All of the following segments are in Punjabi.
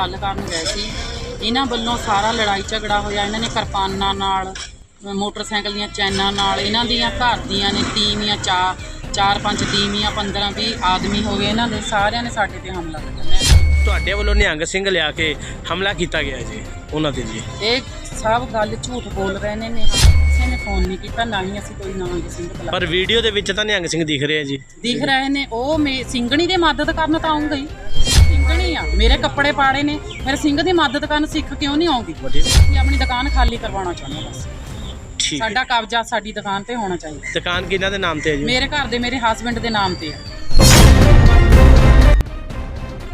ਗੱਲ ਕਰਨ ਗਏ ਸੀ। ਇਹਨਾਂ ਵੱਲੋਂ ਸਾਰਾ ਲੜਾਈ ਝਗੜਾ ਹੋਇਆ। ਇਹਨਾਂ ਨੇ ਕਿਰਪਾਨਾਂ ਨਾਲ ਮੋਟਰਸਾਈਕਲ ਦੀਆਂ ਚੈਨਾਂ ਨਾਲ ਇਹਨਾਂ ਦੀਆਂ ਘਰ ਦੀਆਂ ਨੇ ਤੀਵੀਆਂ ਚਾ ਚਾਰ ਪੰਜ ਤੀਵੀਆਂ 15 20 ਆਦਮੀ ਹੋ ਗਏ। ਇਹਨਾਂ ਦੇ ਸਾਰਿਆਂ ਨੇ ਸਾਡੇ ਤੇ ਹਮਲਾ ਕੀਤਾ। ਤੁਹਾਡੇ ਵੱਲੋਂ ਨਿਹੰਗ ਸਿੰਘ ਲਿਆ ਕੇ ਹਮਲਾ ਕੀਤਾ ਗਿਆ ਜੀ ਉਹਨਾਂ ਤੇ ਜੀ। ਇਹ ਸਭ ਗੱਲ ਝੂਠ ਬੋਲ ਰਹੇ ਨੇ ਨੇ ਕਿਸੇ ਨੇ ਫੋਨ ਨਹੀਂ ਕੀਤਾ ਨਾ ਹੀ ਅਸੀਂ ਕੋਈ ਨਾਮ ਨੂੰ ਬੁਲਾਇਆ। ਪਰ ਵੀਡੀਓ ਦੇ ਵਿੱਚ ਤਾਂ ਨਿਹੰਗ ਸਿੰਘ ਦਿਖ ਰਹੇ ਆ ਜੀ। ਦਿਖ ਰਹੇ ਨੇ ਉਹ ਮੇ ਸਿੰਘਣੀ ਦੀ ਮਦਦ ਕਰਨ ਤਾਂ ਆਉਂਗਾ ਹੀ ਸਿੰਘਣੀ ਆ। ਮੇਰੇ ਕੱਪੜੇ ਪਾੜੇ ਨੇ। ਫਿਰ ਸਿੰਘ ਦੀ ਮਦਦ ਕਰਨ ਸਿੱਖ ਕਿਉਂ ਨਹੀਂ ਆਉਂਦੀ? ਅਸੀਂ ਆਪਣੀ ਦੁਕਾਨ ਖਾਲੀ ਕਰਵਾਉਣਾ ਚਾਹੁੰਦੇ ਹਾਂ ਬਸ। ਠੀਕ ਹੈ। ਸਾਡਾ ਕਬਜ਼ਾ ਸਾਡੀ ਦੁਕਾਨ ਤੇ ਹੋਣਾ ਚਾਹੀਦਾ। ਦੁਕਾਨ ਕਿਹਨਾਂ ਦੇ ਨਾਮ ਤੇ ਹੈ ਜੀ? ਮੇਰੇ ਘਰ ਦੇ ਮੇਰੇ ਹਸਬੰਡ ਦੇ ਨਾਮ ਤੇ ਆ।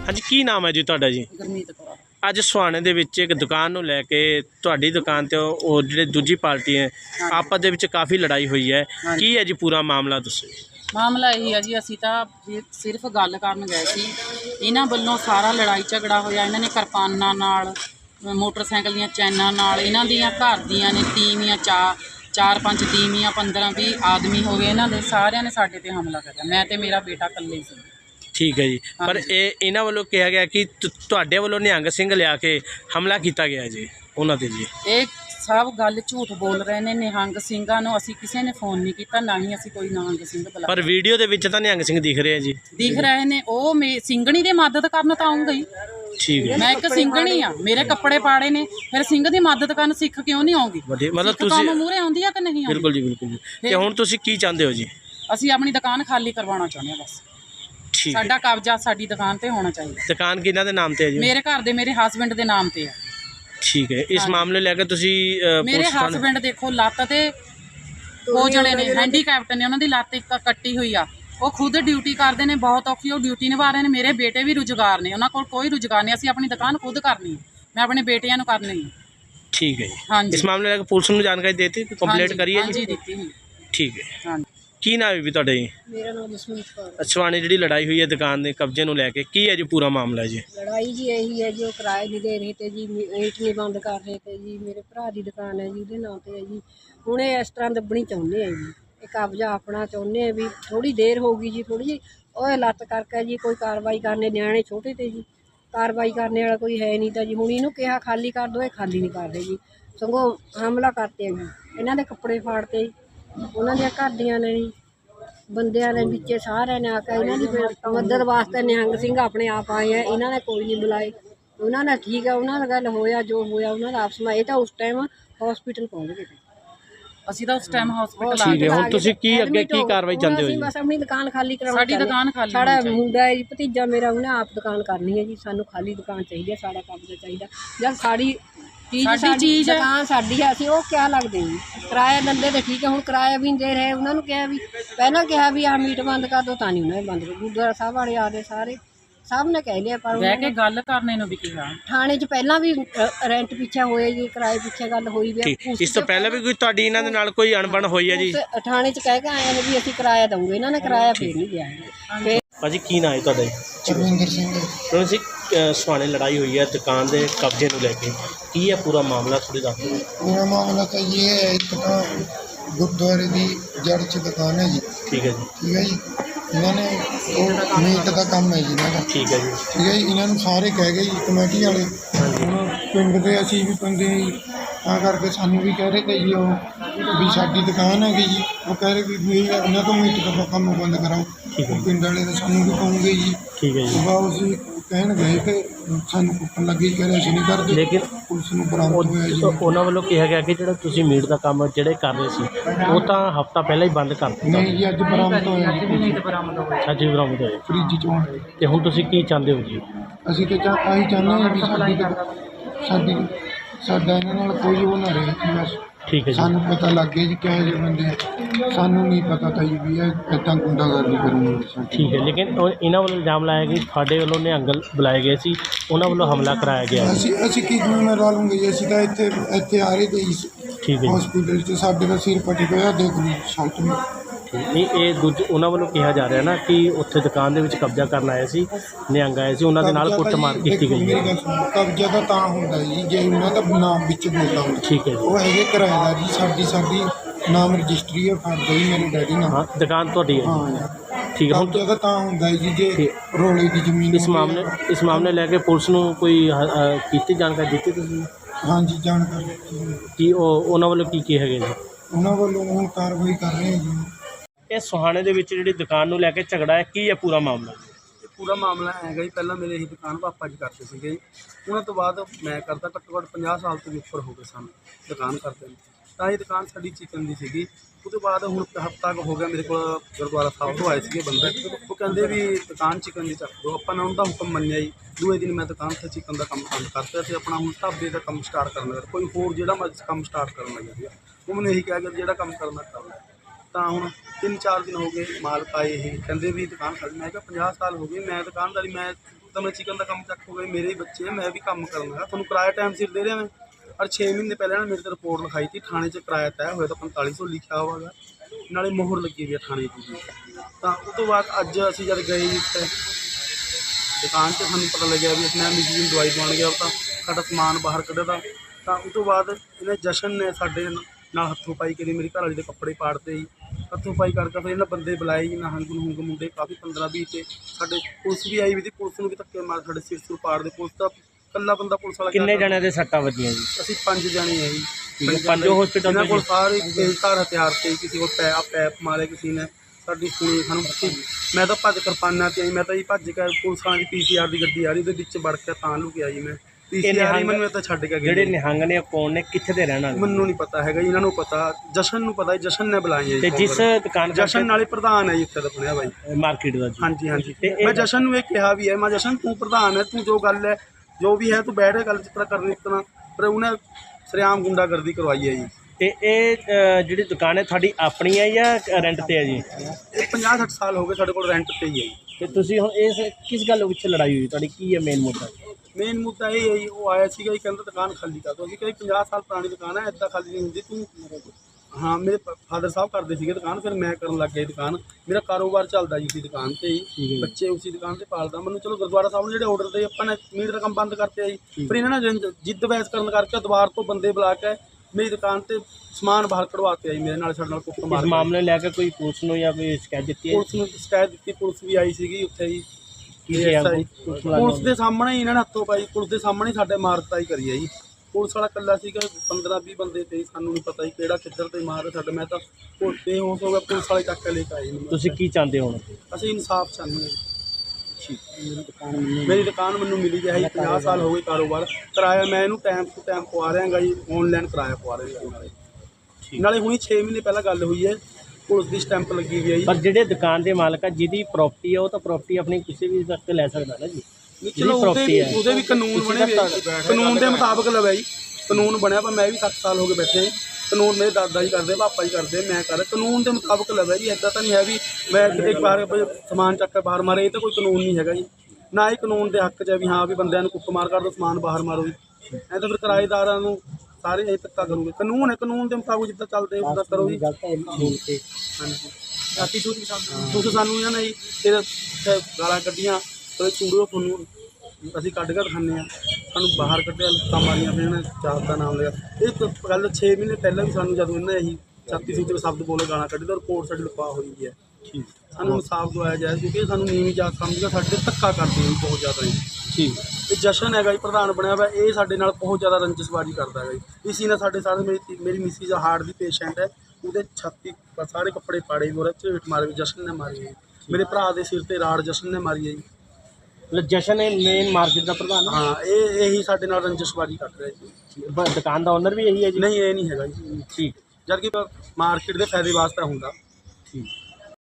ਹਾਂਜੀ ਕੀ ਨਾਮ ਹੈ ਜੀ ਤੁਹਾਡਾ ਜੀ? ਗੁਰਮੀਤ ਕੌਰ। ਅੱਜ ਸੁਹਾਣੇ ਦੇ ਵਿੱਚ ਇੱਕ ਦੁਕਾਨ ਨੂੰ ਲੈ ਕੇ ਤੁਹਾਡੀ ਦੁਕਾਨ ਤੇ ਉਹ ਉਹ ਜਿਹੜੇ ਦੂਜੀ ਪਾਰਟੀ ਹੈ ਆਪਸ ਦੇ ਵਿੱਚ ਕਾਫੀ ਲੜਾਈ ਹੋਈ ਹੈ। ਹਾਂਜੀ। ਕੀ ਹੈ ਜੀ ਪੂਰਾ ਮਾਮਲਾ ਦੱਸੋ ਮਾਮਲਾ ਇਹ ਹੈ ਜੀ ਅਸੀਂ ਤਾਂ ਵੀ ਸਿਰਫ ਗੱਲ ਕਰਨ ਗਏ ਸੀ। ਇਹਨਾਂ ਵੱਲੋਂ ਸਾਰਾ ਲੜਾਈ ਝਗੜਾ ਹੋਇਆ ਇਹਨਾਂ ਨੇ ਕਿਰਪਾਨਾਂ ਨਾਲ ਮੋਟਰਸਾਈਕਲ ਦੀਆਂ ਚੈਨਾਂ ਨਾਲ ਇਹਨਾਂ ਦੀਆਂ ਘਰ ਦੀਆਂ ਨੇ ਤੀਵੀਆਂ ਚਾ ਚਾਰ ਪੰਜ ਤੀਵੀਆਂ 15 20 ਆਦਮੀ ਹੋ ਗਏ ਇਹਨਾਂ ਦੇ ਸਾਰਿਆਂ ਨੇ ਸਾਡੇ ਤੇ ਹਮਲਾ ਕਰਿਆ। ਮੈਂ ਤੇ ਮੇਰਾ ਬੇਟਾ ਇਕੱਲੇ ਸੀ। ਠੀਕ ਹੈ ਜੀ। ਪਰ। ਇਹ ਇਹਨਾਂ ਵੱਲੋਂ ਕਿਹਾ ਗਿਆ ਕਿ ਤੁ- ਤੁਹਾਡੇ ਵੱਲੋਂ ਨਿਹੰਗ ਸਿੰਘ ਲਿਆ ਕੇ ਹਮਲਾ ਕੀਤਾ ਗਿਆ ਜੀ ਉਹਨਾਂ ਤੇ ਜੀ। ਇਹ ਸਭ ਗੱਲ ਝੂਠ ਬੋਲ ਰਹੇ ਨੇ ਨਿਹੰਗ ਸਿੰਘਾਂ ਨੂੰ ਅਸੀਂ ਕਿਸੇ ਨੇ ਫੋਨ ਨਹੀਂ ਕੀਤਾ ਨਾ ਹੀ ਅਸੀਂ ਕੋਈ ਨਿਹੰਗ ਸਿੰਘ ਬੁਲਾਇਆ। ਪਰ ਵੀਡੀਓ ਦੇ ਵਿੱਚ ਤਾਂ ਨਿਹੰਗ ਸਿੰਘ ਦਿਖ ਰਹੇ ਆ ਜੀ। ਦਿਖ ਰਹੇ ਨੇ ਉਹ ਮੇ ਸਿੰਘਣੀ ਦੀ ਮਦਦ ਕਰਨ ਤਾਂ ਆਉਂਗਾ ਹੀ। ਠੀਕ ਹੈ। ਮੈਂ ਇੱਕ ਸਿੰਘਣੀ ਆ ਮੇਰੇ ਕੱਪੜੇ ਪਾੜੇ ਨੇ ਫਿਰ ਸਿੰਘ ਦੀ ਮਦਦ ਕਰਨ ਸਿੱਖ ਕਿਉਂ ਨਹੀਂ ਆਉਂਦੀ ਵਧੀਆ ਮਤਲਬ ਸਿੱਖ ਕੌਮ ਤੁਸੀਂ ਮੂਹਰੇ ਆਉਂਦੀ ਆ ਕਿ ਨਹੀਂ ਆਉਂਦੀ ਬਿਲਕੁਲ ਜੀ ਬਿਲਕੁਲ ਜੀ। ਤੇ ਹੁਣ ਤੁਸੀਂ ਕੀ ਚਾਹੁੰਦੇ ਹੋ ਜੀ? ਅਸੀਂ ਆਪਣੀ ਦੁਕਾਨ ਖਾਲੀ ਕਰਵਾਉਣਾ ਚਾਹੁੰਦੇ ਹਾਂ ਬਸ। ਠੀਕ ਹੈ। ਸਾਡਾ ਕਬਜ਼ਾ ਸਾਡੀ ਦੁਕਾਨ ਤੇ ਹੋਣਾ ਚਾਹੀਦਾ। ਦੁਕਾਨ ਕਿਹਨਾਂ ਦੇ ਨਾਮ ਤੇ ਹੈ ਜੀ? ਮੇਰੇ ਘਰ ਦੇ ਮੇਰੇ ਹਸਬੰਡ ਦੇ ਨਾਮ ਤੇ ਆ ਠੀਕ ਹੈ। ਇਸ ਮਾਮਲੇ ਲੈ ਕੇ ਤੁਸੀਂ ਅ, ਮੇਰੇ ਪੁਲਿਸ ਥਾਣੇ ਹਸਬੰਡ ਦੇਖੋ ਲੱਤ ਤੇ ਉਹ ਜਣੇ ਨੇ ਹੈਂਡੀਕੈਪਟ ਨੇ ਉਹਨਾਂ ਦੀ ਲੱਤ ਇੱਕ ਕੱਟੀ ਹੋਈ ਆ। ਉਹ ਖੁਦ ਡਿਊਟੀ ਕਰਦੇ ਨੇ ਬਹੁਤ ਔਖੀ ਉਹ ਡਿਊਟੀ ਨਿਭਾ ਰਹੇ ਨੇ। ਮੇਰੇ ਬੇਟੇ ਵੀ ਰੁਜ਼ਗਾਰ ਨੇ ਉਹਨਾਂ ਕੋਲ ਕੋਈ ਰੁਜ਼ਗਾਰ ਨਹੀਂ ਅਸੀਂ ਆਪਣੀ ਦੁਕਾਨ ਖੁਦ ਕਰਨੀ ਹੈ। ਮੈਂ ਆਪਣੇ ਬੇਟਿਆਂ ਨੂੰ ਕਰਨੀ ਹੈ। ਠੀਕ ਹੈ ਜੀ। ਹਾਂਜੀ। ਇਸ ਮਾਮਲੇ ਲੈ ਕੇ ਪੁਲਿਸ ਨੂੰ ਜਾਣਕਾਰੀ ਦੇਤੀ ਕੰਪਲੀਟ ਹਾਂਜੀ, ਕਰੀਏ ਹਾਂਜੀ ਜੀ? ਦਿੱਤੀ ਹੋਈ ਠੀਕ ਹੈ। ਹਾਂਜੀ। ਕੀ ਨਾਮ ਹੈ ਵੀ ਤੁਹਾਡਾ ਜੀ? ਮੇਰਾ ਨਾਮ ਜਸਮੀਤ ਕੌਰ ਅਸਵਾਨੀ ਜਿਹੜੀ ਲੜਾਈ ਹੋਈ ਹੈ ਦੁਕਾਨ ਦੇ ਕਬਜ਼ੇ ਨੂੰ ਲੈ ਕੇ ਕੀ ਹੈ ਜੀ ਪੂਰਾ ਮਾਮਲਾ ਜੀ? ਲੜਾਈ ਜੀ ਇਹੀ ਹੈ ਜੀ ਉਹ ਕਿਰਾਏ ਨਹੀਂ ਦੇ ਰਹੇ ਤੇ ਜੀ ਮੀ- ਈਟ ਨਹੀਂ ਬੰਦ ਕਰ ਰਹੇ ਤੇ ਜੀ ਮੇਰੇ ਭਰਾ ਦੀ ਦੁਕਾਨ ਹੈ ਜੀ ਉਹਦੇ ਨਾਂ ਤੇ ਹੈ ਜੀ। ਹੁਣ ਇਹ ਇਸ ਤਰ੍ਹਾਂ ਦੱਬਣੀ ਚਾਹੁੰਦੇ ਆ ਜੀ। ਇਹ ਕਬਜ਼ਾ ਆਪਣਾ ਚਾਹੁੰਦੇ ਆ ਵੀ ਥੋੜੀ ਦੇਰ ਹੋਊਗੀ ਜੀ ਥੋੜੀ ਜੀ ਓਏ ਲੱਤ ਕਰਕੇ ਜੀ ਕੋਈ ਕਾਰਵਾਈ ਕਰਨੇ ਨਿਆਣੇ ਛੋਟੇ ਤੇ ਜੀ। ਕਾਰਵਾਈ ਕਰਨੇ ਵਾਲਾ ਕੋਈ ਹੈ ਨਹੀਂ ਤਾਂ ਜੀ ਹੁਣ ਇਹਨੂੰ ਕਿਹਾ ਖਾਲੀ ਕਰ ਦੋ ਇਹ ਖਾਲੀ ਨਹੀਂ ਕਰ ਰਹੇ ਜੀ। ਸਗੋਂ ਹਮਲਾ ਕਰਤੇ ਆ ਜੀ। ਇਹਨਾਂ ਦੇ ਕੱਪੜੇ ਫਾੜਤੇ। ਜੀ। ਉਹਨਾਂ ਦੀਆਂ ਘਰ ਦੀਆਂ ਨੇ ਜੀ ਬੰਦਿਆਂ ਨੇ ਵਿੱਚੇ ਸਾਰਿਆਂ ਨੇ ਆ ਕੇ ਇਹਨਾਂ ਦੀ ਫਿਰ ਮਦਦ ਵਾਸਤੇ ਨਿਹੰਗ ਸਿੰਘ ਆਪਣੇ ਆਪ ਆਏ ਆ ਇਹਨਾਂ ਨੇ ਕੋਈ ਨਹੀਂ ਬੁਲਾਏ। ਉਹਨਾਂ ਨੇ ਠੀਕ ਆ ਉਹਨਾਂ ਨਾਲ ਗੱਲ ਹੋਇਆ ਜੋ ਹੋਇਆ ਉਹਨਾਂ ਦਾ ਆਪਸ ਵਿੱਚ ਇਹ ਤਾਂ ਉਸ ਟਾਈਮ ਹਸਪੀਟਲ ਪਹੁੰਚ ਗਏ ਸੀ। ਅਸੀਂ ਤਾਂ ਉਸ ਟਾਈਮ ਹਸਪੀਟਲ ਆ ਠੀਕ ਹੈ ਗਏ ਹੁਣ ਤੁਸੀਂ ਕੀ ਅੱਗੇ Admit ਕੀ ਹੋ- ਕਾਰਵਾਈ ਹੁਣ ਚਾਹੁੰਦੇ ਹੋ ਅਸੀਂ ਜੀ? ਬਸ ਆਪਣੀ ਦੁਕਾਨ ਖਾਲੀ ਕਰਾਉਣਾ ਸਾਡੀ ਚਾਹੁੰਦੇ ਦੁਕਾਨ ਖਾਲੀ ਸਾਡਾ ਹੋਣੀ ਚਾਹੀਦੀ। ਮੁੰਡਾ ਹੈ ਜੀ ਭਤੀਜਾ ਮੇਰਾ ਉਹਨੇ ਆਪ ਦੁਕਾਨ ਕਰਨੀ ਹੈ ਜੀ ਸਾਨੂੰ ਖਾਲੀ ਦੁਕਾਨ ਚਾਹੀਦੀ ਹੈ ਸਾਡਾ ਕਬਜ਼ਾ ਚਾਹੀਦਾ। ਜਦ ਸਾਡੀ ਚੀਜ਼ ਸਾਡੀ ਸਾਡੀ ਚੀਜ਼ ਹੈ। ਦੁਕਾਨ ਸਾਡੀ ਹੈ ਅਸੀਂ ਉਹ ਕਿਆ ਲੱਗਦੇ ਜੀ ਕਿਰਾਇਆ ਦਿੰਦੇ ਤੇ ਠੀਕ ਹੈ ਹੁਣ ਕਿਰਾਇਆ ਵੀ ਨਹੀਂ ਦੇ ਰਹੇ ਉਹਨਾਂ ਨੂੰ ਕਿਹਾ ਵੀ ਪਹਿਲਾਂ ਕਿਹਾ ਵੀ ਆ ਮੀਟ ਬੰਦ ਕਰ ਦੋ ਤਾਂ ਨਹੀਂ ਉਹਨਾਂ ਨੇ ਬੰਦ ਕਰ ਗੁਰਦੁਆਰਾ ਸਾਹਿਬ ਵਾਲੇ ਆਦੇ ਸਾਰੇ ਸਭ ਨੇ ਕਹਿ ਲਿਆ ਪਰ ਬਹਿ ਉਹਨਾਂ ਕੇ ਗੱਲ ਕਰਨੇ ਨੂੰ ਵੀ ਕਿਹਾ। ਥਾਣੇ 'ਚ ਪਹਿਲਾਂ ਵੀ ਅ, ਰੈਂਟ ਪਿੱਛੇ ਹੋਏ ਜੀ ਕਿਰਾਏ ਪਿੱਛੇ ਗੱਲ ਹੋਈ ਵੀ ਆ। ਠੀਕ। ਉਸ ਇਸ ਤੋਂ ਪਹਿਲਾਂ ਵੀ ਕੋਈ ਤੁਹਾਡੀ ਇਹਨਾਂ ਦੇ ਨਾਲ ਕੋਈ ਅਣਬਣ ਹੋਈ ਹੈ ਜੀ? ਉਸ ਥਾਣੇ 'ਚ ਕਹਿ ਕੇ ਆਏ ਨੇ ਵੀ ਅਸੀਂ ਕਿਰਾਇਆ ਦਊਂਗੇ ਇਹਨਾਂ ਨੇ ਕਿਰਾਇਆ ਫੇਰ ਨਹੀਂ ਦਿਆ। ਫਿਰ ਭਾਜੀ ਕੀ ਨਾਮ ਹੈ ਤੁਹਾਡਾ ਜੀ? ਚਰਵਿੰਦਰ ਸਿੰਘ। ਤੁਸੀਂ ਅ, ਸੁਹਾਣੇ ਲੜਾਈ ਹੋਈ ਹੈ ਦੁਕਾਨ ਦੇ ਕਬਜ਼ੇ ਨੂੰ ਲੈ ਕੇ। ਕੀ ਹੈ ਪੂਰਾ ਮਾਮਲਾ ਥੋੜੀ ਦੱਸ ਦਿਓ ਪੂਰਾ ਮਾਮਲਾ ਤਾਂ ਇਹ ਹੈ ਇੱਕ ਤਾਂ ਗੁਰਦੁਆਰੇ ਦੀ ਜੜ 'ਚ ਦੁਕਾਨ ਹੈ ਜੀ। ਠੀਕ ਹੈ ਜੀ। ਠੀਕ ਹੈ ਜੀ? ਇਹਨਾਂ ਨੇ ਉਹ ਮੀਟ ਦਾ ਕੰਮ ਹੈ ਜੀ ਇਹਨਾਂ ਦਾ। ਠੀਕ ਹੈ ਜੀ। ਠੀਕ ਹੈ ਜੀ? ਇਹਨਾਂ ਨੂੰ ਸਾਰੇ ਕਹਿ ਗਏ ਜੀ ਕਮੇਟੀ ਵਾਲੇ। ਹੁਣ ਪਿੰਡ ਦੇ ਅਸੀਂ ਵੀ ਪੰਗੇ ਜੀ। ਤਾਂ ਕਰਕੇ ਸਾਨੂੰ ਵੀ ਕਹਿ ਰਹੇ ਤੇ ਜੀ ਉਹ ਵੀ ਸਾਡੀ ਦੁਕਾਨ ਹੈਗੀ ਜੀ। ਉਹ ਕਹਿ ਰਹੇ ਵੀ ਵੀ ਇਹਨਾਂ ਤੋਂ ਮੀਟ ਦਾ ਕੰਮ ਬੰਦ ਕਰਾਓ। ਠੀਕ ਹੈ ਉਹ ਪਿੰਡ ਵਾਲੇ ਤਾਂ ਸਾਨੂੰ ਵੀ ਕਹੋਗੇ ਜੀ। ਠੀਕ ਹੈ ਜੀ। ਸੁਬਾਹ ਅਸੀਂ ਕਹਿਣ ਗਏ ਕਿ ਸਾਨੂੰ ਕੁੱਟਣ ਲੱਗੇ ਜੀ ਕਹਿੰਦੇ ਅਸੀਂ ਨਹੀਂ ਕਰਦੇ। ਲੇਕਿਨ ਪੁਲਿਸ ਨੂੰ ਬਰਾਮਦ ਹੋਇਆ ਜੀ। ਉਹ- ਉਹਨਾਂ ਵੱਲੋਂ ਕਿਹਾ ਗਿਆ ਕਿ ਜਿਹੜਾ ਤੁਸੀਂ ਮੀਟ ਦਾ ਕੰਮ ਜਿਹੜੇ ਕਰ ਰਹੇ ਸੀ ਉਹ ਤਾਂ ਹਫਤਾ ਪਹਿਲਾਂ ਹੀ ਬੰਦ ਕਰ ਦਿੱਤਾ। ਨਹੀਂ ਜੀ ਅੱਜ ਬਰਾਮਦ ਹੋਇਆ ਜੀ ਮੀਟ ਬਰਾਮਦ ਹੋਇਆ। ਅੱਜ ਹੀ ਬਰਾਮਦ ਹੋਏ ਫ੍ਰਿਜ ਚੋਂ। ਤੇ ਹੁਣ ਤੁਸੀਂ ਕੀ ਚਾਹੁੰਦੇ ਹੋ ਜੀ? ਅਸੀਂ ਤੇ ਚਾਹ ਆਹੀ ਚਾਹੁੰਦੇ ਹਾਂ ਵੀ ਸਾਡੀ ਸਾਡੀ ਸਾਡਾ ਇਹਨਾਂ ਨਾਲ ਕੋਈ ਉਹ ਨਾ ਰਹੇ ਬਸ ਠੀਕ ਹੈ ਜੀ। ਸਾਨੂੰ ਪਤਾ ਲੱਗ ਗਿਆ ਜੀ ਕਿਹੋ ਜਿਹੇ ਬੰਦੇ ਆ। ਸਾਨੂੰ ਨਹੀਂ ਪਤਾ ਤਾਂ ਜੀ ਵੀ ਇਹ ਇੱਦਾਂ ਗੁੰਡਾਗਰਦੀ ਕਰੂਗੇ ਸਾਡੀ। ਠੀਕ ਹੈ ਲੇਕਿਨ ਉਹ- ਇਹਨਾਂ ਵੱਲੋਂ ਇਲਜ਼ਾਮ ਲਾਇਆ ਕਿ ਤੁਹਾਡੇ ਵੱਲੋਂ ਨਿਹੰਗ ਬੁਲਾਏ ਗਏ ਸੀ ਉਹਨਾਂ ਵੱਲੋਂ ਹਮਲਾ ਕਰਾਇਆ ਗਿਆ ਅਸੀਂ ਅਸੀਂ ਕੀ ਜ਼ਿੰਮੇਵਾਰ ਲਵਾਂਗੇ ਜੀ ਅਸੀਂ ਤਾਂ ਇੱਥੇ ਇੱਥੇ ਆ ਰਹੇ ਤੇ ਠੀਕ ਹੈ ਜੀ। ਹਸਪੀਟਲ 'ਚ ਸਾਡੇ ਦਾ ਸਿਰ ਪੱਟੀ ਪਿਆ ਦੇਖ ਲਓ ਸ਼ਾਂਤ ਨੂੰ ਨਹੀਂ ਇਹ ਦੂਜੇ ਉਹਨਾਂ ਵੱਲੋਂ ਕਿਹਾ ਜਾ ਰਿਹਾ ਨਾ ਕਿ ਉੱਥੇ ਦੁਕਾਨ ਦੇ ਵਿੱਚ ਕਬਜ਼ਾ ਕਰਨ ਆਏ ਸੀ ਨਿਹੰਗ ਆਏ ਸੀ ਉਹਨਾਂ ਦੇ ਨਾਲ ਕੁੱਟਮਾਰ ਕੀਤੀ ਗਈ ਹੈ। ਕਬਜ਼ਾ ਤਾਂ ਤਾਂ ਹੁੰਦਾ ਜੀ ਜੇ ਉਹਨਾਂ ਦਾ ਨਾਮ ਵਿੱਚ ਬੋਲਦਾ ਹੁੰਦਾ ਠੀਕ ਹੈ ਜੀ। ਉਹ ਹੈਗੇ ਕਿਰਾਏਦਾਰ ਜੀ ਸਾਡੀ ਸਾਡੀ ਨਾਮ ਰਜਿਸਟਰੀ ਹੈ ਫਰਦਾ ਹੀ ਮੇਰੇ ਡੈਡੀ ਨਾਲ। ਹਾਂ ਦੁਕਾਨ ਤੁਹਾਡੀ ਹੈ ਹਾਂ। ਜੀ ਠੀਕ ਹੈ ਹੁਣ ਕਬਜ਼ਾ ਤਾਂ ਤਾਂ ਹੁੰਦਾ ਜੀ ਜੇ ਠੀਕ। ਰੋਲੇ ਦੀ ਜ਼ਮੀਨ ਇਸ ਹੋਵੇ। ਮਾਮਲੇ ਇਸ ਮਾਮਲੇ ਲੈ ਕੇ ਪੁਲਿਸ ਨੂੰ ਕੋਈ ਹ- ਅ, ਕੀਤੀ ਜਾਣਕਾਰੀ ਦਿੱਤੀ ਤੁਸੀਂ? ਹਾਂਜੀ ਜਾਣਕਾਰੀ ਦਿੱਤੀ। ਕੀ ਉਹ ਉਹਨਾਂ ਵੱਲੋਂ ਕੀ ਕੀ ਹੈਗੇ ਜੀ? ਉਹਨਾਂ ਵੱਲੋਂ ਹੁਣ ਕਾਰਵਾਈ ਕਰ ਰਹੇ ਹਾਂ ਜੀ। ਇਹ ਸੁਹਾਣੇ ਦੇ ਵਿੱਚ ਜਿਹੜੀ ਦੁਕਾਨ ਨੂੰ ਲੈ ਕੇ ਝਗੜਾ ਹੈ, ਕੀ ਹੈ ਪੂਰਾ ਮਾਮਲਾ? ਇਹ ਪੂਰਾ ਮਾਮਲਾ ਹੈਗਾ ਜੀ, ਪਹਿਲਾਂ ਮੇਰੇ ਇਹ ਦੁਕਾਨ ਪਾਪਾ ਜੀ ਕਰਦੇ ਸੀਗੇ ਜੀ। ਉਹਨਾਂ ਤੋਂ ਬਾਅਦ ਮੈਂ ਕਰਦਾ ਘੱਟੋ ਘੱਟ 50 ਸਾਲ ਤੋਂ ਵੀ ਉੱਪਰ ਹੋ ਗਏ ਸਾਨੂੰ ਦੁਕਾਨ ਕਰਦੇ ਨੂੰ। ਤਾਂ ਇਹ ਦੁਕਾਨ ਸਾਡੀ ਚਿਕਨ ਦੀ ਸੀਗੀ। ਉਹ ਤੋਂ ਬਾਅਦ ਹੁਣ ਹਫਤਾ ਕੁ ਹੋ ਗਿਆ ਮੇਰੇ ਕੋਲ ਗੁਰਦੁਆਰਾ ਸਾਹਿਬ ਤੋਂ ਆਏ ਸੀਗੇ ਬੰਦੇ। ਉਹ ਕਹਿੰਦੇ ਵੀ ਦੁਕਾਨ ਚਿਕਨ ਦੀ ਚੱਕ ਦਿਓ। ਆਪਾਂ ਨੇ ਉਹਨਾਂ ਦਾ ਹੁਕਮ ਮੰਨਿਆ ਜੀ। ਦੂਏ ਦਿਨ ਮੈਂ ਦੁਕਾਨ ਤੇ ਚਿਕਨ ਦਾ ਕੰਮ ਬੰਦ ਕਰਤਾ ਤੇ ਆਪਣਾ ਹੁਣ ਢਾਬੇ ਦਾ ਕੰਮ ਸਟਾਰਟ ਕਰਨ ਲੱਗਾ। ਕੋਈ ਹੋਰ ਜਿਹੜਾ ਮੈਂ ਕੰਮ ਸਟਾਰਟ ਕਰਨਾ ਲੱਗਾ ਸੀਗਾ ਉਹ ਮੈਨੂੰ ਇਹੀ ਕਿਹਾ ਕਿ ਜਿਹੜਾ ਕੰਮ ਕਰਨਾ ਕਰ ਲੈ ਤਾਂ ਹੁਣ ਤਿੰਨ ਚਾਰ ਦਿਨ ਹੋ ਗਏ ਮਾਲਕ ਆਏ ਇਹ। ਕਹਿੰਦੇ ਵੀ ਦੁਕਾਨ ਖਾਲੀ ਮੈਂ ਕਿਹਾ 50 ਸਾਲ ਹੋ ਗਏ ਮੈਂ ਦੁਕਾਨਦਾਰੀ ਮੈਂ ਤਾਂ ਮੈਂ ਚਿਕਨ ਦਾ ਕੰਮ ਚੱਕ ਹੋ ਗਏ ਮੇਰੇ ਹੀ ਬੱਚੇ ਆ, ਮੈਂ ਵੀ ਕੰਮ ਕਰਨਾ ਤੁਹਾਨੂੰ ਕਿਰਾਇਆ ਟਾਈਮ ਸਿਰ ਦੇ ਰਿਹਾ ਮੈਂ? ਔਰ 6 ਮਹੀਨੇ ਪਹਿਲਾਂ ਨਾ ਮੇਰੇ ਤੇ ਰਿਪੋਰਟ ਲਿਖਾਈ ਸੀ ਥਾਣੇ 'ਚ ਕਿਰਾਇਆ ਤੈਅ ਹੋਇਆ ਤਾਂ 4500 ਲਿਖਿਆ ਹੋਵਾਗਾ ਨਾਲੇ ਮੋਹਰ ਲੱਗੀ ਹੋਈ ਹੈ ਥਾਣੇ ਦੀ ਜੀ। ਤਾਂ ਉਸ ਤੋਂ ਬਾਅਦ ਅੱਜ ਅਸੀਂ ਜਦ ਗਏ ਦੁਕਾਨ 'ਚ ਸਾਨੂੰ ਪਤਾ ਲੱਗਿਆ ਵੀ ਅਸੀਂ ਮਿਸੀ ਦਵਾਈ ਦਵਾਉਣ ਗਿਆ ਉਹ ਤਾਂ ਸਾਡਾ ਸਮਾਨ ਬਾਹਰ ਕੱਢਿਆ ਤਾਂ ਤਾਂ ਉਸ ਤੋਂ ਬਾਅਦ ਇਹਨੇ ਜਸ਼ਨ ਨੇ ਸਾਡੇ ਨਾਲ ਹੱਥੋਂ ਪਾਈ ਕਰੀ ਮੇਰੀ ਘਰ ਵਾਲੀ ਦੇ ਕੱਪੜੇ ਪਾੜਤੇ ਜੀ। ਹੱਥੋਂ ਪਾਈ ਕਰਕੇ ਫਿਰ ਇਹਨਾਂ ਬੰਦੇ ਬੁਲਾਏ ਜੀ ਨਹੰਗ ਨਹੰਗ ਮੁੰਡੇ ਕਾਫੀ 15 20 ਤੇ ਸਾਡੇ ਪੁਲਿਸ ਵੀ ਆਈ ਵੀ ਦੀ ਪੁਲਿਸ ਨੂੰ ਵੀ ਧੱਕੇ ਮਾਰ ਸਾਡੇ ਸਿਰ ਸੁਰ ਪਾੜਦੇ ਪੁਲਿਸ ਦਾ ਕੱਲਾ ਬੰਦਾ ਪੁਲਿਸ ਵਾਲਾ ਕਿੰਨੇ? ਜਣਿਆਂ ਦੇ ਸੱਟਾਂ ਵੱਜੀਆਂ ਜੀ ਅਸੀਂ ਪੰਜ ਜਾਣੇ ਆ ਜੀ ਪੰਜੋ ਇਹਨਾਂ ਤੋਂ ਕੋਲ? ਸਾਰੇ ਤੇਜ਼ਧਾਰ ਹਥਿਆਰ ਤੇ ਕਿਸੇ ਕੋਲ ਪੈ ਪੈਪ ਮਾਰੇ ਕਿਸੇ ਨੇ ਸਾਡੀ ਸੁਣੀ ਸਾਨੂੰ ਅਸੀਂ ਮੈਂ ਤਾਂ ਭੱਜ ਕਿਰਪਾਨਾਂ ਤੇ ਆਈ ਮੈਂ ਤਾਂ ਜੀ ਭੱਜ ਕੇ ਪੁਲਿਸ ਵਾਲੀ ਪੀਸੀਆਰ ਦੀ ਗੱਡੀ ਆ ਰਹੀ ਉਹਦੇ ਵਿੱਚ ਵੜ ਕੇ ਤਾਂ ਲੁਕਿਆ ਜੀ ਮੈਂ ਪੀਸੀਆਰ ਹੀ ਨਿਹੰਗ- ਮੈਨੂੰ ਇੱਥੇ ਛੱਡ ਕੇ ਗਏ ਜਿਹੜੇ ਨਿਹੰਗ ਨੇ ਉਹ ਕੌਣ ਨੇ? ਕਿੱਥੇ ਦੇ ਰਹਿਣ ਵਾਲੇ? ਮੈਨੂੰ ਨਹੀਂ ਪਤਾ ਹੈਗਾ ਜੀ, ਇਹਨਾਂ ਨੂੰ ਪਤਾ। ਜਸ਼ਨ ਨੂੰ ਪਤਾ ਜੀ, ਜਸ਼ਨ ਨੇ ਬੁਲਾਈ ਹੈ ਤੇ ਜੀ ਜਿਸ ਦੁਕਾਨ ਜਸ਼ਨ ਨਾਲੇ ਪ੍ਰਧਾਨ ਹੈ ਜੀ ਇੱਥੇ ਦਾ ਬਣਿਆ ਬਾਈ। ਮਾਰਕੀਟ ਦਾ ਜੀ। ਹਾਂਜੀ ਹਾਂਜੀ। ਤੇ ਇਹ- ਮੈਂ ਜਸ਼ਨ ਨੂੰ ਇਹ ਕਿਹਾ ਵੀ ਹੈ ਮੈਂ ਜਸ਼ਨ ਤੂੰ ਪ੍ਰਧਾਨ ਹੈ ਤੂੰ ਜੋ ਗੱਲ ਹੈ ਜੋ ਵੀ ਹੈ ਤੂੰ ਬੈਠ ਕੇ ਗੱਲ ਜਿਸ ਤਰ੍ਹਾਂ ਕਰਨੀ ਇਤਨਾ ਪਰ ਉਹਨੇ ਸਰਿਆਮ ਗੁੰਡਾਗਰਦੀ ਕਰਵਾਈ ਹੈ ਜੀ। ਤੇ ਇਹ ਅ, ਜਿਹੜੀ ਦੁਕਾਨ ਹੈ ਤੁਹਾਡੀ ਆਪਣੀ ਹੈ ਜਾਂ ਰੈਂਟ ਤੇ ਹੈ ਜੀ? ਇਹ 50 60 ਸਾਲ ਹੋ ਗਏ ਸਾਡੇ ਕੋਲ ਰੈਂਟ ਤੇ ਹੀ ਹੈ ਜੀ। ਤੇ ਤੁਸੀਂ ਹੁਣ ਇਸ ਕਿਸ ਗੱਲ ਵਿੱਚ ਲੜਾਈ ਹੋਈ? ਤੁਹਾਡੀ ਕੀ ਹੈ ਮੇਨ ਮੁੱਦਾ? ਮੇਨ ਮੁੱਦਾ ਇਹ ਹੈ ਉਹ ਆਇਆ ਸੀਗਾ ਜੀ ਕਹਿੰਦਾ ਦੁਕਾਨ ਖਾਲੀ ਕਰ ਦੋ ਅਸੀਂ ਕਹਿੰਦੇ 50 ਸਾਲ ਪੁਰਾਣੀ ਦੁਕਾਨ ਹੈ ਐਦਾਂ ਖਾਲੀ ਨਹੀਂ ਹੁੰਦੀ ਤੂੰ ਹਾਂ ਮੇਰੇ ਫਾਦਰ ਸਾਹਿਬ ਕਰਦੇ ਸੀਗੇ ਦੁਕਾਨ ਫਿਰ ਮੈਂ ਕਰਨ ਲੱਗ ਗਿਆ ਦੁਕਾਨ। ਮੇਰਾ ਕਾਰੋਬਾਰ ਚੱਲਦਾ ਜੀ ਸੀ ਦੁਕਾਨ ਤੇ ਹੀ ਬੱਚੇ ਉਸੇ ਦੁਕਾਨ ਤੇ ਪਾਲਦਾ। ਮੈਨੂੰ ਚਲੋ ਗੁਰਦੁਆਰਾ ਸਾਹਿਬ ਜਿਹੜੇ ਆਰਡਰ ਤੇ ਆਪਾਂ ਨੇ ਮੀਟ ਦਾ ਕੰਮ ਬੰਦ ਕਰਤੇ ਜੀ। ਪਰ ਇਹਨਾਂ ਨੇ ਜਿੱਦ ਬਹਿਸ ਕਰਨ ਕਰਕੇ ਦੁਬਾਰ ਤੋਂ ਬੰਦੇ ਬੁਲਾ ਕੇ ਮੇਰੀ ਦੁਕਾਨ ਤੇ ਸਮਾਨ ਬਾਹਰ ਕਢਵਾਤੇ ਆਈ ਮੇਰੇ ਨਾਲ ਸਾਡੇ ਨਾਲ ਕੁੱਟ ਇਸ ਮਾਮਲੇ ਲੈ ਕੇ ਕੋਈ ਪੁਲਿਸ ਨੂੰ ਜਾਂ ਕੋਈ ਸ਼ਿਕਾਇਤ ਦਿੱਤੀ ਹੈ? ਪੁਲਿਸ ਨੂੰ ਸ਼ਿਕਾਇਤ ਦਿੱਤੀ ਪੁਲਿਸ ਵੀ ਆਈ ਸੀਗੀ ਉੱਥੇ ਜੀ। ਕੀ ਪੁਲਿਸ ਦੇ ਸਾਹਮਣੇ ਹੀ ਇਹਨਾਂ ਨੇ ਹੱਥੋਂ ਪਾਈ ਪੁਲਿਸ ਦੇ ਸਾਹਮਣੇ ਹੀ ਸਾਡੇ ਮਾਰਤਾਈ ਕਰੀ ਹੈ ਜੀ। ਪੁਲਿਸ ਵਾਲਾ ਕੱਲਾ ਸੀਗਾ 15 20 ਬੰਦੇ ਤੇ ਸਾਨੂੰ ਨਹੀਂ ਪਤਾ ਸੀ ਕਿਹੜਾ ਕਿੱਧਰ ਤੇ ਮਾਰ ਸਾਡਾ ਮੈਂ ਤਾਂ ਭੁੱਲਤੇ ਹੋ ਹੋ ਗਿਆ ਪੁਲਿਸ ਵਾਲੇ ਚੱਕ ਕੇ ਲੈ ਕੇ ਆਏ ਤੁਸੀਂ ਕੀ ਚਾਹੁੰਦੇ ਹੋ ਅਸੀਂ ਇਨਸਾਫ ਚਾਹੁੰਦੇ ਹਾਂ ਮੇਰੀ ਦੁਕਾਨ ਮੈਨੂੰ ਮਿਲੀ। ਜੀ 50 ਸਾਲ ਹੋ ਗਏ ਕਾਰੋਬਾਰ ਕਿਰਾਇਆ ਮੈਂ ਇਹਨੂੰ ਟਾਈਮ ਟੂ ਟਾਈਮ ਪਵਾ ਰਿਹਾਗਾ ਜੀ ਆਨਲਾਈਨ ਕਿਰਾਇਆ ਪਵਾ ਰਿਹਾ ਨਾਲੇ ਨਾਲੇ ਹੁਣੀ 6 ਮਹੀਨੇ ਪਹਿਲਾਂ ਗੱਲ ਹੋਈ ਹੈ ਪੁਲਿਸ ਦੀ ਸਟੈਂਪ ਲੱਗੀ ਹੋਈ ਹੈ ਜੀ। ਪਰ ਜਿਹੜੇ ਦੁਕਾਨ ਦੇ ਮਾਲਕ ਆ ਜਿਹਦੀ ਪ੍ਰਾਪਰਟੀ ਹੈ ਉਹ ਤਾਂ ਪ੍ਰਾਪਰਟੀ ਆਪਣੀ ਕਿਸੇ ਵੀ ਵਕਤ ਲੈ ਸਕਦਾ ਨਾ ਜੀ। ਨਹੀਂ, ਜਿਹਦੀ ਚਲੋ ਉਹਦੇ property ਵੀ ਹੈ। ਉਹਦੇ ਵੀ ਕਾਨੂੰਨ ਬਣੇ ਹੋਏ ਆ। ਕਾਨੂੰਨ ਦੇ ਮੁਤਾਬਕ ਲਵੇ ਜੀ। ਕਾਨੂੰਨ ਬਣਿਆ ਪਰ ਮੈਂ ਵੀ 7 ਸਾਲ ਹੋ ਗਏ ਬੈਠੇ ਜੀ। ਕਾਨੂੰਨ ਮੇਰੇ ਦਾਦਾ ਜੀ ਕਰਦੇ ਪਾਪਾ ਜੀ ਕਰਦੇ ਮੈਂ ਕਰ ਕਾਨੂੰਨ ਦੇ ਮੁਤਾਬਕ ਲਵੇ ਜੀ। ਐਦਾਂ ਤਾਂ ਨਹੀਂ ਹੈ ਵੀ ਮੈਂ ਬਾਹਰ ਕੋਈ ਸਮਾਨ ਚੱਕ ਕੇ ਬਾਹਰ ਮਾਰੇ ਇਹ ਤਾਂ ਕੋਈ ਕਾਨੂੰਨ ਨਹੀਂ ਹੈਗਾ ਜੀ। ਨਾ ਹੀ ਕਾਨੂੰਨ ਦੇ ਹੱਕ 'ਚ ਹੈ ਵੀ ਹਾਂ ਵੀ ਬੰਦਿਆਂ ਨੂੰ ਕੁੱਟਮਾਰ ਕਰ ਦੋ ਸਮਾਨ ਬਾਹਰ ਮਾਰੋ ਜੀ। ਐ ਤਾਂ ਫਿਰ ਕਿਰਾਏਦਾਰਾਂ ਨੂੰ ਸਾਰੇ ਇਹ ਧੱਕਾ ਕਰੂਗੇ। ਕਾਨੂੰਨ ਹੈ ਕਾਨੂੰਨ ਦੇ ਮੁਤਾਬਕ ਜਿੱਦਾਂ ਚੱਲਦੇ ਉਦਾਂ ਕਰੋ ਜੀ। ਹਾਂਜੀ। ਰਾਤੀ ਤੁਸੀਂ ਸਾਨੂੰ ਇਹਨਾਂ ਨੇ ਜੀ ਫਿਰ ਗਾਲਾਂ ਕੱਢੀਆਂ ਤੇ ਚੂੜੋ ਤੁਹਾਨੂੰ ਅਸੀਂ ਕੱਢ ਕੇ ਦਿਖਾਉਂਦੇ ਆ ਸਾਨੂੰ ਬਾਹਰ ਕੱਢਿਆ ਲੱਤਾਂ ਮਾਰੀਆਂ ਫਿਰ ਇਹਨਾਂ ਨੇ ਚਾਰ ਦਾ ਨਾਮ ਲਿਆ। ਇਹ ਗੱਲ 6 ਮਹੀਨੇ ਪਹਿਲਾਂ ਵੀ ਸਾਨੂੰ ਜਦੋਂ ਇਹਨਾਂ ਇਹੀ ਛਾਤੀ ਸੂਚ ਦੇ ਸ਼ਬਦ ਬੋਲੇ ਗਾਲਾਂ ਕੱਢੀ ਤਾਂ ਰਿਪੋਰਟ ਸਾਡੀ ਲਿਖਾ ਹੋਈ ਵੀ ਹੈ ਸਾਨੂੰ ਇਨਸਾਫ ਦਵਾਇਆ ਜਾਏ ਕਿਉਂਕਿ ਇਹ ਸਾਨੂੰ ਨੀਵੀਂ ਜਾਤ ਸਮਝਦਾ ਸਾਡੇ ਤੇ ਧੱਕਾ ਕਰਦੇ ਨੇ ਬਹੁਤ ਜ਼ਿਆਦਾ ਜੀ। ਠੀਕ। ਇਹ ਜਸ਼ਨ ਹੈਗਾ ਜੀ ਪ੍ਰਧਾਨ ਬਣਿਆ ਹੋਇਆ ਇਹ ਸਾਡੇ ਨਾਲ ਬਹੁਤ ਜ਼ਿਆਦਾ ਰੰਜਿਸ਼ਬਾਜੀ ਕਰਦਾ ਹੈਗਾ ਜੀ। ਇਸੀ ਨਾਲ ਸਾਡੇ ਸਾਰੇ ਮੇਰੀ ਮੇਰੀ ਮਿਸੀ ਦਾ ਹਾਰਟ ਦੀ ਪੇਸ਼ੈਂਟ ਹੈ ਉਹਦੇ ਛਾਤੀ ਸਾਰੇ ਕੱਪੜੇ ਪਾੜੇ ਉਹਦੇ ਝੇਟ ਮਾਰੇ ਵੀ ਜਸ਼ਨ ਨੇ ਮਾਰੀ ਹੈ ਜੀ। ਮੇਰੇ ਭਰਾ ਦੇ ਸਿਰ ਤੇ ਰਾੜ ਜਸ਼ਨ ਨੇ ਮਾਰੀ ਹੈ ਜੀ। ਮਤਲਬ ਜਸ਼ਨ ਹੈ ਮੇਨ ਮਾਰਕੀਟ ਦਾ ਪ੍ਰਧਾਨ ਹਾਂ? ਇਹ ਇਹੀ ਸਾਡੇ ਨਾਲ ਰੰਜਿਸ਼ਬਾਜੀ ਕਰ ਰਿਹਾ ਜੀ। ਬ- ਦੁਕਾਨ ਦਾ ਓਨਰ ਵੀ ਇਹੀ ਹੈ ਜੀ? ਨਹੀਂ ਇਹ ਨਹੀਂ ਹੈਗਾ ਜੀ। ਠੀਕ। ਜਦ ਕਿ ਮਾਰਕੀਟ ਦੇ ਫਾਇਦੇ ਵਾਸਤੇ ਹੁੰਦਾ। ਠੀਕ।